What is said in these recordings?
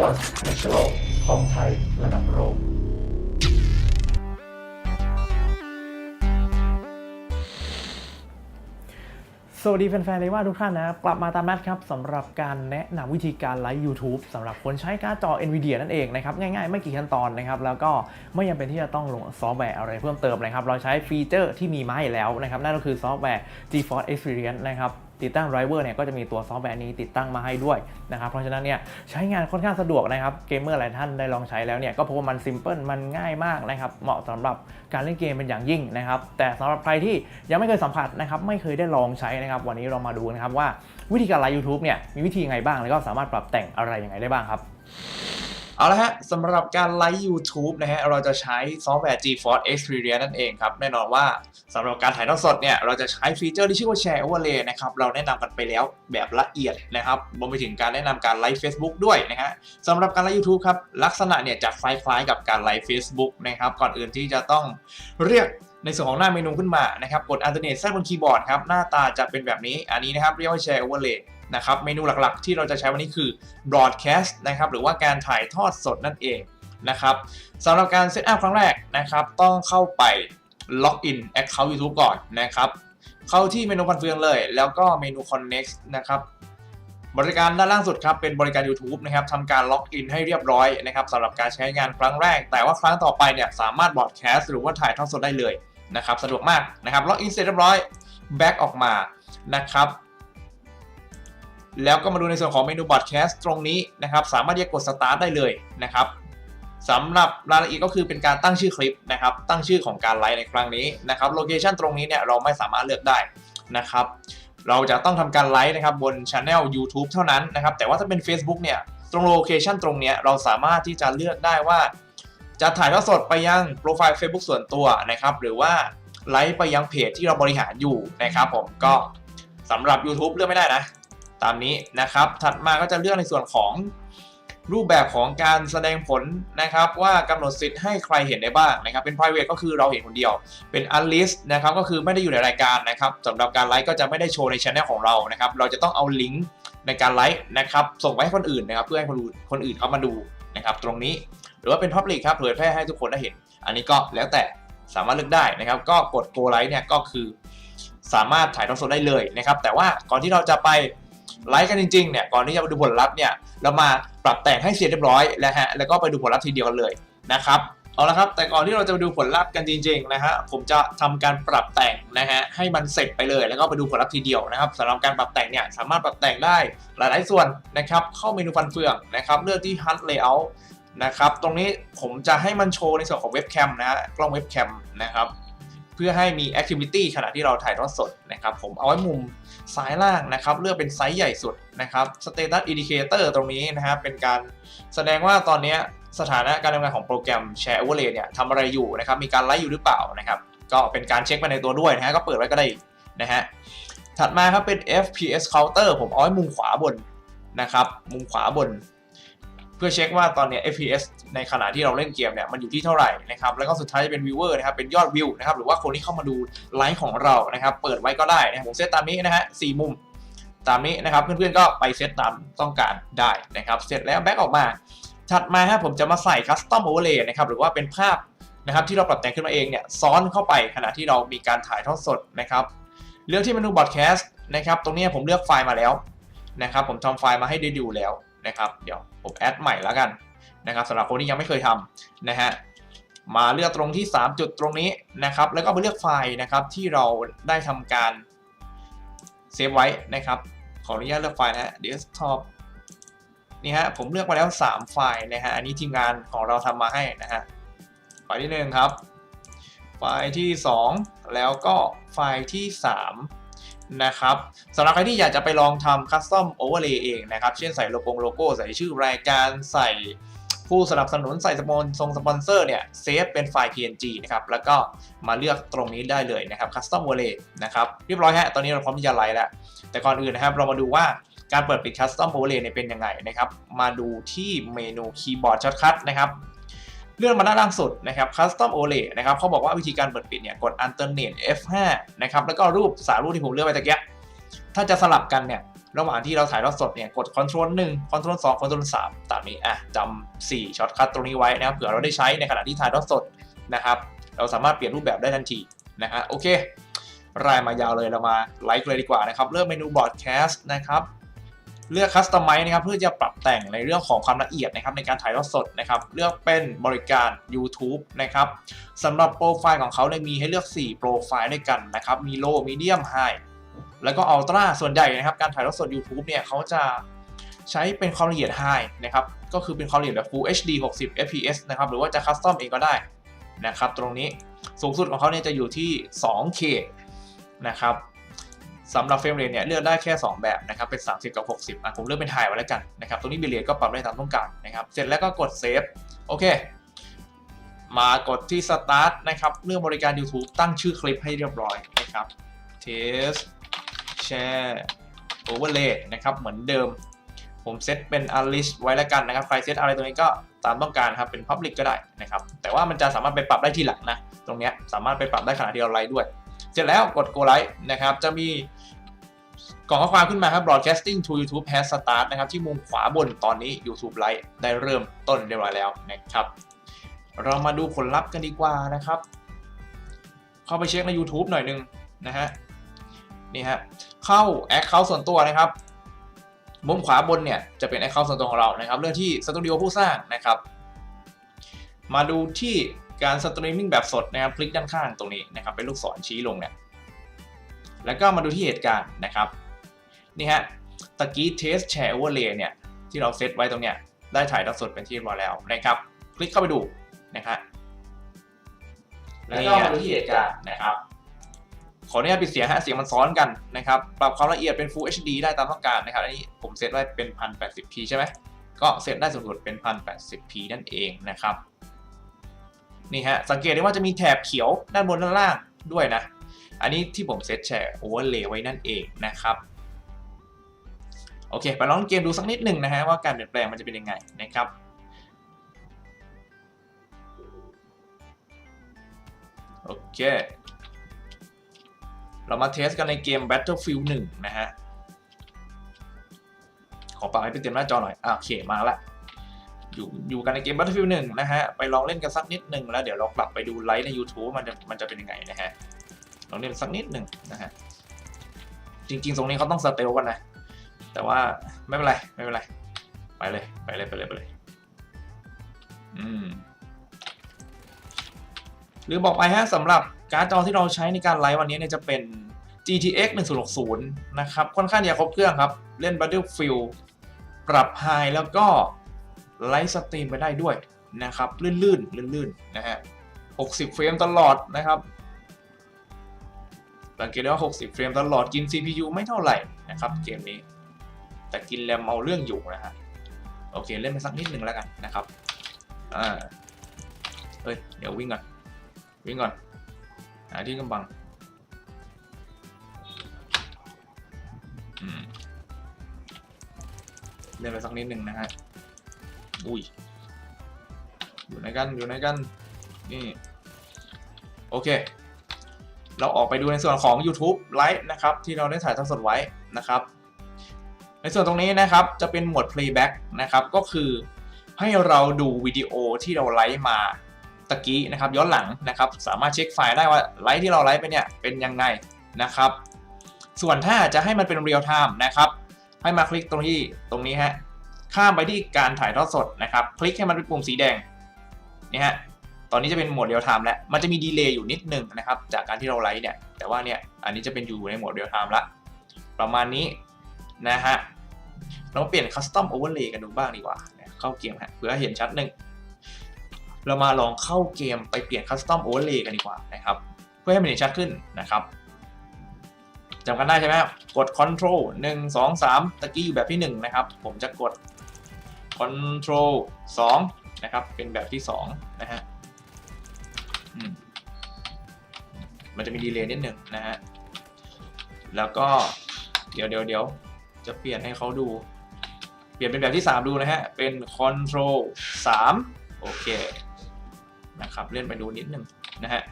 วันแนชแนลคอมไทยระดับโลกสวัสดีแฟนๆเลยว่าทุกท่านนะ กลับมาตามนัดครับสำหรับการแนะนำวิธีการไลฟ์ YouTube สำหรับคนใช้การ์ดจอ NVIDIA นั่นเองนะครับ ง่ายๆ ไม่กี่ขั้นตอนนะครับ แล้วก็ไม่จำเป็นที่จะต้องลงซอฟต์แวร์อะไรเพิ่มเติมนะครับ เราใช้ฟีเจอร์ที่มีมาให้แล้วนะครับ นั่นก็คือซอฟต์แวร์ GeForce Experience นะครับ ติดตั้งไดรเวอร์เนี่ยก็จะมีตัวซอฟต์แวร์นี้ติดตั้งมาให้ด้วยนะครับเพราะฉะนั้นเนี่ยใช้งานค่อนข้างสะดวกนะครับเกมเมอร์หลายท่านได้ลองใช้แล้วเนี่ยก็พบว่ามันซิมเพิลมันง่ายมากนะครับเหมาะสำหรับการเล่นเกมเป็นอย่างยิ่งนะครับแต่สำหรับใครที่ยังไม่เคยสัมผัสนะครับไม่เคยได้ลองใช้นะครับวันนี้เรามาดูนะครับว่าวิธีการไลฟ์ YouTube เนี่ยมีวิธีไงบ้างแล้วก็สามารถปรับแต่งอะไรยังไงได้บ้างครับ เอาละฮะสำหรับการไลฟ์ YouTube นะฮะเราจะใช้ซอฟต์แวร์ GeForce Experience นั่นเองครับ แน่นอนว่าสำหรับการถ่ายทอดสดเนี่ย เราจะใช้ฟีเจอร์ที่ชื่อว่า Share Overlay นะครับ เราแนะนำกันไปแล้วแบบละเอียดนะครับรวมไปถึงการแนะนำการไลฟ์ Facebook ด้วยนะฮะสำหรับการไลฟ์ YouTube ครับ ลักษณะเนี่ยจะคล้ายๆกับการไลฟ์ Facebook นะครับ ก่อนอื่นที่จะต้องเรียกในส่วนของหน้าเมนูขึ้นมานะครับ กด Alternate แทรกบนคีย์บอร์ดครับ หน้าตาจะเป็นแบบนี้ อันนี้นะครับเรียกว่า Share Overlay นะครับเมนูหลักๆ ที่เราจะใช้วันนี้คือ broadcast นะครับหรือว่าการถ่ายทอดสดนั่นเองนะครับสำหรับการเซตอัพครั้งแรกนะครับต้องเข้าไปล็อกอิน Account YouTube ก่อนนะครับเข้าที่เมนูฟันเฟืองเลย แล้วก็เมนู Connect นะครับบริการด้านล่างสุดครับเป็นบริการ YouTube นะครับทำการล็อกอินให้เรียบร้อยนะครับสำหรับการใช้งานครั้งแรก แต่ว่าครั้งต่อไปเนี่ยสามารถบอดแคสต์หรือว่าถ่ายทอดสดได้เลยนะครับสะดวกมากนะครับล็อกอินเสร็จเรียบร้อยแบ็กออกมานะครับ แล้วก็มาดูในส่วนของเมนูบอดแคสต์ตรงนี้นะครับ สามารถที่จะกดสตาร์ทได้เลยนะครับสำหรับรายละเอียดก็คือเป็นการตั้งชื่อคลิปนะครับ ตั้งชื่อของการไลฟ์ในครั้งนี้นะครับโลเคชันตรงนี้เนี่ยเราไม่สามารถเลือกได้นะครับ เราจะต้องทำการไลฟ์นะครับบนช anel YouTube เท่านั้นนะครับ แต่ว่าถ้าเป็น Facebook เนี่ยตรงโลเคชันตรงนี้เราสามารถที่จะเลือกได้ว่า จะถ่ายทอดสดไปยังโปรไฟล์ Facebook ส่วนตัวนะครับ หรือว่าไลฟ์ไปยังเพจที่เราบริหารอยู่นะครับ ผมก็สำหรับ YouTube เลือกไม่ได้นะ ตามนี้นะครับ ถัดมาก็จะเลือกในส่วนของรูปแบบของการแสดงผลนะครับ ว่ากำหนดสิทธิ์ให้ใครเห็นได้บ้างนะครับ เป็น private ก็คือเราเห็นคนเดียว เป็น unlist นะครับก็คือไม่ได้อยู่ในรายการนะครับสำหรับการไลฟ์ก็จะไม่ได้โชว์ในช anel ของเรานะครับ เราจะต้องเอาลิงก์ในการไลฟ์นะครับ ส่งไปให้คนอื่นนะครับ เพื่อให้คนคนอื่นเขามาดูนะครับ ตรงนี้หรือว่าเป็น Public ครับเผยแพร่ให้ทุกคนได้เห็น อันนี้ก็แล้วแต่สามารถเลือกได้นะครับ ก็กด Go Live เนี่ยก็คือ สามารถถ่ายทอดสดได้เลยนะครับ แต่ว่าก่อนที่เราจะไป ไลฟ์กันจริงๆเนี่ยก่อนที่จะไปดูผลลัพธ์เนี่ยเรามาปรับแต่งให้เสร็จเรียบร้อยแล้วฮะแล้วก็ไปดูผลลัพธ์ทีเดียวกันเลยนะครับเอาละครับ แต่ก่อนที่เราจะไปดูผลลัพธ์กันจริงๆนะฮะผมจะทำการปรับแต่งนะฮะให้มันเสร็จไปเลย แล้วก็ไปดูผลลัพธ์ทีเดียวนะครับสำหรับการปรับแต่งเนี่ยสามารถปรับแต่งได้หลายๆส่วนนะครับเข้าเมนูฟันเฟืองนะครับเลือกที่ HUD Layout นะครับตรงนี้ผมจะให้มันโชว์ในส่วนของเว็บแคมนะฮะกล้องเว็บแคมนะครับเพื่อให้มี Activity ขณะที่เราถ่ายทอดสดนะครับผมเอาไว้มุม ซ้ายล่างนะครับ เลือกเป็นไซส์ใหญ่สุดนะครับ Status Indicator ตรงนี้นะครับเป็นการแสดงว่าตอนนี้สถานะการทำงานของโปรแกรม Share Overlay เนี่ยทำอะไรอยู่นะครับ มีการไลฟ์อยู่หรือเปล่านะครับ ก็เป็นการเช็คไปในตัวด้วยนะฮะก็เปิดไว้ก็ได้นะฮะถัดมาครับเป็น FPS Counter ผมเอาไว้มุมขวาบนนะครับ มุมขวาบน พื่อเช็คว่าตอนนี้ FPS ในขณะที่เราเล่นเกมเนี่ยมันอยู่ที่เท่าไหร่นะครับแล้วก็สุดท้ายจะเป็น viewer นะครับเป็นยอดวิวนะครับหรือว่าคนที่เข้ามาดูไลฟ์ของเรานะครับเปิดไว้ก็ได้นะครับผมเซตตามนี้นะฮะสี่มุมตามนี้นะครับเพื่อนๆก็ไปเซตตามต้องการได้นะครับเสร็จแล้วแบ็กออกมาถัดมาครับผมจะมาใส่ custom overlay นะครับหรือว่าเป็นภาพนะครับที่เราปรับแต่งขึ้นมาเองเนี่ยซ้อนเข้าไปขณะที่เรามีการถ่ายทอดสดนะครับเลือกที่เมนู broadcast นะครับตรงนี้ผมเลือกไฟล์มาแล้วนะครับผมทำไฟล์มาให้ได้ดูแล้ว นะครับ เดี๋ยวผมแอดใหม่แล้วกันนะครับสำหรับคนที่ยังไม่เคยทำนะฮะมาเลือกตรงที่ 3 จุดตรงนี้นะครับ แล้วก็ไปเลือกไฟล์นะครับที่เราได้ทำการเซฟไว้นะครับ ขออนุญาตเลือกไฟล์นะฮะ desktop นี่ฮะผมเลือกมาแล้ว 3 ไฟล์นะฮะอันนี้ทีมงานของเราทำมาให้นะฮะไฟล์ที่ 1 ครับ ไฟล์ที่ 2 แล้วก็ไฟล์ที่ 3 นะครับสำหรับใครที่อยากจะไปลองทำคัสตอมโอเวอร์เลย์เองนะครับ เช่นใส่โลโก้โลโก้ใส่ชื่อรายการใส่ผู้สนับสนุนใส่สปอนทรงสปอนเซอร์เนี่ยเซฟเป็นไฟล์ PNG นะครับ แล้วก็มาเลือกตรงนี้ได้เลยนะครับคัสตอมโอเวอร์เลย์นะครับ เรียบร้อยฮะตอนนี้เราพร้อมที่จะไลฟ์แล้ว แต่ก่อนอื่นนะครับ เรามาดูว่าการเปิดปิดคัสตอมโอเวอร์เลย์เนี่ยเป็นยังไงนะครับ มาดูที่เมนูคีย์บอร์ดช็อตคัทนะครับ เลื่อนมาด้านล่างสุดนะครับ Custom Overlay นะครับเขาบอกว่าวิธีการเปิดปิดเนี่ยกด Alternate F5 นะครับแล้วก็รูปสามรูปที่ผมเลือกไปตะเกียถ้าจะสลับกันเนี่ยระหว่างที่เราถ่ายทอดสดเนี่ยกด Ctrl 1 Ctrl 2 Ctrl 3ตามนี้อะจำ4ช็อตคัทตรงนี้ไว้นะครับเผื่อเราได้ใช้ในขณะที่ถ่ายทอดสดนะครับเราสามารถเปลี่ยนรูปแบบได้ทันทีนะฮะโอเครายมายาวเลยเรามาไลค์เลยดีกว่านะครับเลือกเมนูบอร์ดแคสต์นะครับ เลือกคัสตอมไมซ์นะครับเพื่อจะปรับแต่งในเรื่องของความละเอียดนะครับในการถ่ายทอดสดนะครับเลือกเป็นบริการ YouTube นะครับสำหรับโปรไฟล์ของเขาเนี่ยมีให้เลือก 4 โปรไฟล์ด้วยกันนะครับมี Low Medium High แล้วก็ Ultra ส่วนใหญ่นะครับการถ่ายทอดสด YouTube เนี่ยเขาจะใช้เป็นความละเอียด High นะครับก็คือเป็นความละเอียดแบบ Full HD 60 fps นะครับหรือว่าจะคัสตอมเองก็ได้นะครับตรงนี้สูงสุดของเขาเนี่ยจะอยู่ที่ 2K นะครับ สำหรับเฟรมเรทเนี่ยเลือกได้แค่ 2 แบบนะครับเป็น 30 กับ 60อะผมเลือกเป็นไฮไว้แล้วกันนะครับตรงนี้บิเลียก็ปรับได้ตามต้องการนะครับเสร็จแล้วก็กดเซฟโอเคมากดที่ Start นะครับเลือกบริการ YouTube ตั้งชื่อคลิปให้เรียบร้อยนะครับ Test Share Overlay นะครับ เหมือนเดิม ผมเซตเป็น Unlist ไว้แล้วกันนะครับ ใครเซตอะไรตรงนี้ก็ตามต้องการครับ เป็น Public ก็ได้นะครับ แต่ว่ามันจะสามารถไปปรับได้ทีหลังนะ ตรงเนี้ยสามารถไปปรับได้ขณะที่เราไลฟ์ด้วย เสร็จแล้วกด go live นะครับ จะมีกล่องข้อความขึ้นมาครับ broadcasting to YouTube has start นะครับ ที่มุมขวาบนตอนนี้ YouTube Live ได้เริ่มต้นเรียบร้อยแล้วนะครับ เรามาดูผลลัพธ์กันดีกว่านะครับ เข้าไปเช็คใน YouTube หน่อยหนึงนะฮะ นี่ฮะ เข้า Account ส่วนตัวนะครับ มุมขวาบนเนี่ย จะเป็น Account ส่วนตัวของเรานะครับเรื่องที่สตูดิโอผู้สร้างนะครับ มาดูที่การสตรีมมิ่งแบบสดนะครับ คลิกด้านข้างตรงนี้นะครับ เป็นลูกศรชี้ลงเนี่ย แล้วก็มาดูที่เหตุการณ์นะครับ นี่ฮะ ตะกี้ Test Share Overlay เนี่ยที่เราเซตไว้ตรงเนี้ย ได้ถ่ายทอดสดเป็นที่เรียบร้อยแล้วนะครับ คลิกเข้าไปดูนะครับแล้วก็มาดูที่เหตุการณ์นะครับ ขออนุญาตปิดเสียงฮะเสียงมันซ้อนกันนะครับ ปรับความละเอียดเป็น Full HD ได้ตามต้องการนะครับ อันนี้ผมเซตไว้เป็น 1080p ใช่ไหม ก็เซตได้สูงสุดเป็น 1080p นั่นเองนะครับ นี่ฮะ สังเกตได้ว่าจะมีแถบเขียวด้านบนด้านล่างด้วยนะ อันนี้ที่ผมเซตแชร์โอเวอร์เลย์ไว้นั่นเองนะครับ โอเค ไปลองเกมดูสักนิดหนึ่งนะฮะว่าการเปลี่ยนแปลงมันจะเป็นยังไงนะครับโอเค เรามาเทสกันในเกม Battlefield 1 นะฮะ ขอปรับให้เป็นเต็มหน้าจอหน่อย โอเค มาละ อยู่อยู่กันในเกม Battlefield 1 นะฮะ ไปลองเล่นกันสักนิดหนึ่งแล้วเดี๋ยวเรากลับไปดูไลฟ์ใน YouTube มันจะมันจะเป็นยังไงนะฮะ ลองเล่นสักนิดหนึ่งนะฮะ จริงๆ ตรงนี้เขาต้องสเตลกันนะ แต่ว่าไม่เป็นไร ไม่เป็นไร ไปเลย ไปเลย ไปเลย ไปเลย อืมหรือบอกไปฮะสำหรับการ์ดจอที่เราใช้ในการไลฟ์วันนี้เนี่ยจะเป็น GTX 1060 นะครับ ค่อนข้างจะครบเครื่องครับ เล่น Battlefield ปรับไฮแล้วก็ ไลฟ์สตรีมไปได้ด้วยนะครับลื่นๆลื่นๆนะฮะ60 เฟรมตลอดนะครับสังเกตได้ว่า 60 เฟรมตลอดกิน CPU ไม่เท่าไหร่นะครับเกมนี้ แต่กินแรมเอาเรื่องอยู่นะฮะโอเคเล่นไปสักนิดหนึ่งแล้วกันนะครับอ่าเฮ้ยเดี๋ยววิ่งก่อนวิ่งก่อนหาที่กำบังเล่นไปสักนิดหนึ่งนะฮะ อุ้ย อยู่ไหนกัน อยู่ไหนกัน นี่ โอเค เราออกไปดูในส่วนของ YouTube ไลฟ์นะครับ ที่เราได้ถ่ายทอดสดไว้นะครับ ในส่วนตรงนี้นะครับ จะเป็นโหมด playback นะครับ ก็คือให้เราดูวิดีโอที่เราไลฟ์มาตะกี้นะครับย้อนหลังนะครับ สามารถเช็คไฟล์ได้ว่าไลฟ์ที่เราไลฟ์ไปเนี่ยเป็นยังไงนะครับ ส่วนถ้าจะให้มันเป็นเรียลไทม์นะครับ ให้มาคลิกตรงที่ตรงนี้ฮะ ข้ามไปที่การถ่ายทอดสดนะครับ คลิกให้มันเป็นปุ่มสีแดงนี่ฮะตอนนี้จะเป็นโหมดเรียลไทม์แล้ว มันจะมีดีเลย์อยู่นิดหนึ่งนะครับ จากการที่เราไลฟ์เนี่ย แต่ว่าเนี่ย อันนี้จะเป็นอยู่ในโหมดเรียลไทม์ละ ประมาณนี้นะฮะ เราเปลี่ยนคัสตอมโอเวอร์เลย์กันดูบ้างดีกว่า เข้าเกมฮะ เพื่อให้เห็นชัดหนึ่ง เรามาลองเข้าเกมไปเปลี่ยนคัสตอมโอเวอร์เลย์กันดีกว่านะครับ เพื่อให้มันเห็นชัดขึ้นนะครับจำกันได้ใช่ไหมกด Ctrl 1 2 3 ตะกี้อยู่แบบที่ 1 นะครับ ผมจะกด Control 2 นะครับ เป็นแบบที่ 2 นะฮะมมันจะมีดีเลย์นิดหนึ่งนะฮะ แล้วก็เดี๋ยวเดี๋ยวเดี๋ยวจะเปลี่ยนให้เขาดู เปลี่ยนเป็นแบบที่ 3 ดูนะฮะ เป็น Control 3 โอเค นะครับ เลื่อนไปดูนิดหนึ่งนะฮะ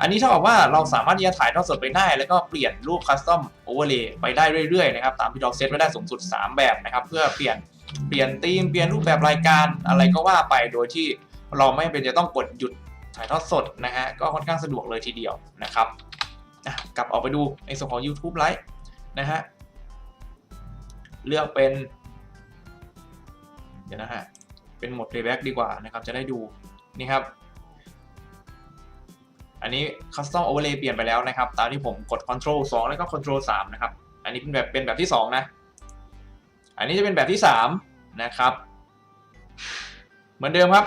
อันนี้เท่ากับว่าเราสามารถที่จะถ่ายทอดสดไปได้ แล้วก็เปลี่ยนรูปคัสตอมโอเวอร์เลย์ไปได้เรื่อยๆนะครับ ตามที่เราเซตไว้ได้สูงสุด 3 แบบนะครับ เพื่อเปลี่ยน เปลี่ยนธีมเปลี่ยนรูปแบบรายการอะไรก็ว่าไปโดยที่เราไม่เป็นจะต้องกดหยุดถ่ายทอดสดนะฮะก็ค่อนข้างสะดวกเลยทีเดียวนะครับกลับออกไปดูในส่วนของ YouTube ไลฟ์นะฮะเลือกเป็น เดี๋ยวนะฮะเป็นโหมด playback ดีกว่านะครับจะได้ดูนี่ครับ อันนี้ custom overlay เปลี่ยนไปแล้วนะครับ ตามที่ผมกด control 2 แล้วก็ control 3 นะครับ อันนี้เป็นแบบเป็นแบบที่ 2 นะ อันนี้จะเป็นแบบที่ 3 นะครับ เหมือนเดิมครับ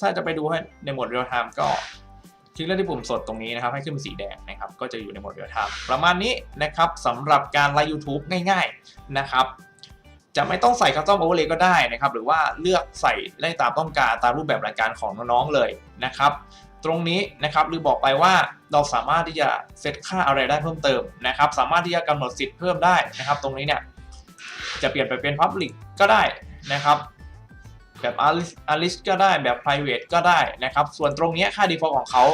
ถ้าจะไปดูให้ในโหมด real time ก็คลิกเลือกที่ปุ่มสดตรงนี้นะครับ ให้ขึ้นเป็นสีแดงนะครับ ก็จะอยู่ในโหมด real time ประมาณนี้นะครับสำหรับการไลฟ์ YouTube ง่ายๆนะครับจะไม่ต้องใส่คัสตอมโอเวอร์เลย์ก็ได้นะครับ หรือว่าเลือกใส่ได้ตามต้องการตามรูปแบบรายการของน้องๆเลยนะครับ ตรงนี้นะครับหรือบอกไปว่าเราสามารถที่จะเซตค่าอะไรได้เพิ่มเติมนะครับ สามารถที่จะกำหนดสิทธิ์เพิ่มได้นะครับ ตรงนี้เนี่ย จะเปลี่ยนไปเป็น Public ก็ได้นะครับ แบบ Alice ก็ได้แบบ private ก็ได้นะครับ ส่วนตรงนี้ค่า default ของเขา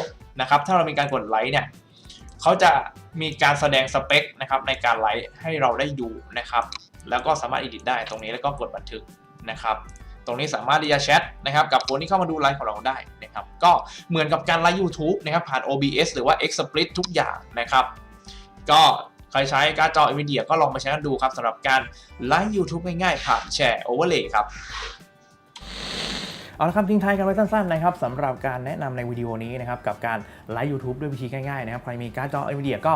นะครับ ถ้าเรามีการกดไลค์เนี่ยเขาจะมีการแสดงสเปคนะครับในการไลค์ให้เราได้ดูนะครับ แล้วก็สามารถ edit ได้ตรงนี้แล้วก็กดบันทึกนะครับตรงนี้สามารถที่จะแชทนะครับกับคนที่เข้ามาดูไลฟ์ของเราได้นะครับก็เหมือนกับการไลฟ์ u t u b e นะครับผ่าน OBS หรือว่า XSplit ทุกอย่างนะครับ ก็ ใครใช้การ์ดจอ NVIDIA ก็ลองมาใช้กันดูครับสำหรับการไลฟ์ YouTube ง่ายๆผ่านแชร์ Overlay ครับเอาละครับทิ้งท้ายกันไว้สั้นๆนะครับสำหรับการแนะนำในวิดีโอนี้นะครับกับการไลฟ์ YouTube ด้วยวิธีง่ายๆนะครับใครมีการ์ดจอ NVIDIA ก็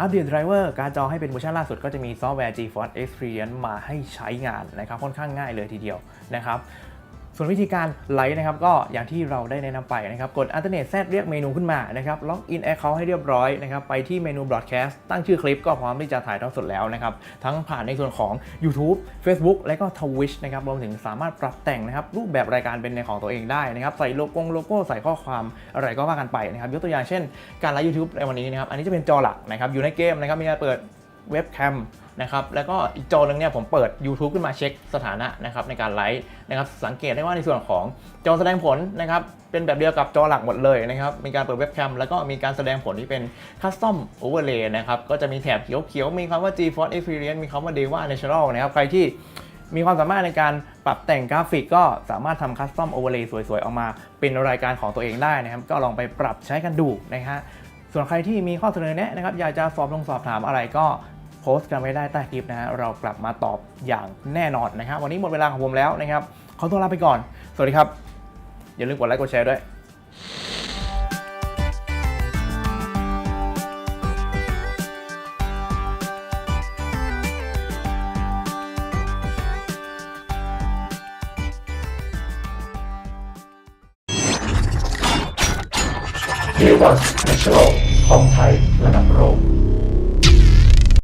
อัปเดตไดรเวอร์การ์ดจอให้เป็นเวอร์ชันล่าสุดก็จะมีซอฟต์แวร์ GeForce Experience มาให้ใช้งานนะครับค่อนข้างง่ายเลยทีเดียวนะครับ ส่วนวิธีการไลฟ์นะครับก็อย่างที่เราได้แนะนำไปนะครับกด Alternate Z เรียกเมนูขึ้นมานะครับล็อกอิน Account ให้เรียบร้อยนะครับไปที่เมนู Broadcast ตั้งชื่อคลิปก็พร้อมที่จะถ่ายทอดสดแล้วนะครับทั้งผ่านในส่วนของ YouTube Facebook และก็ Twitch นะครับรวมถึงสามารถปรับแต่งนะครับรูปแบบรายการเป็นในของตัวเองได้นะครับใส่โลโก้โลโก้ใส่ข้อความอะไรก็ว่ากันไปนะครับยกตัวอย่างเช่น การไลฟ์ YouTube ในวันนี้นะครับอันนี้จะเป็นจอหลักนะครับอยู่ในเกมนะครับมีการเปิด เว็บแคมนะครับแล้วก็อีกจอหนึงเนี่ยผมเปิด YouTube ขึ้นมาเช็คสถานะนะครับในการไลฟ์นะครับสังเกตได้ว่าในส่วนของจอแสดงผลนะครับเป็นแบบเดียวกับจอหลักหมดเลยนะครับมีการเปิดเว็บแคมแล้วก็มีการแสดงผลที่เป็นคัสตอมโอเวอร์เลย์นะครับก็จะมีแถบเขียวๆ มีคำว่า GeForce Experience มีคำว่า Deva Natural นะครับใครที่มีความสามารถในการปรับแต่งกราฟิกก็สามารถทำคัสตอมโอเวอร์เลย์สวยๆ ออกมาเป็นรายการของตัวเองได้นะครับ ก็ลองไปปรับใช้กันดูนะฮะส่วนใครที่มีข้อเสนอแนะนะครับอยากจะสอบลงสอบถามอะไรก็ โพสต์กันไว้ได้ใต้คลิปนะฮะเรากลับมาตอบอย่างแน่นอนนะครับ วันนี้หมดเวลาของผมแล้วนะครับขอตัวลาไปก่อน สวัสดีครับ อย่าลืมกดไลค์กดแชร์ด้วยเดวัสแนชช r รัลของไทยระดับโลก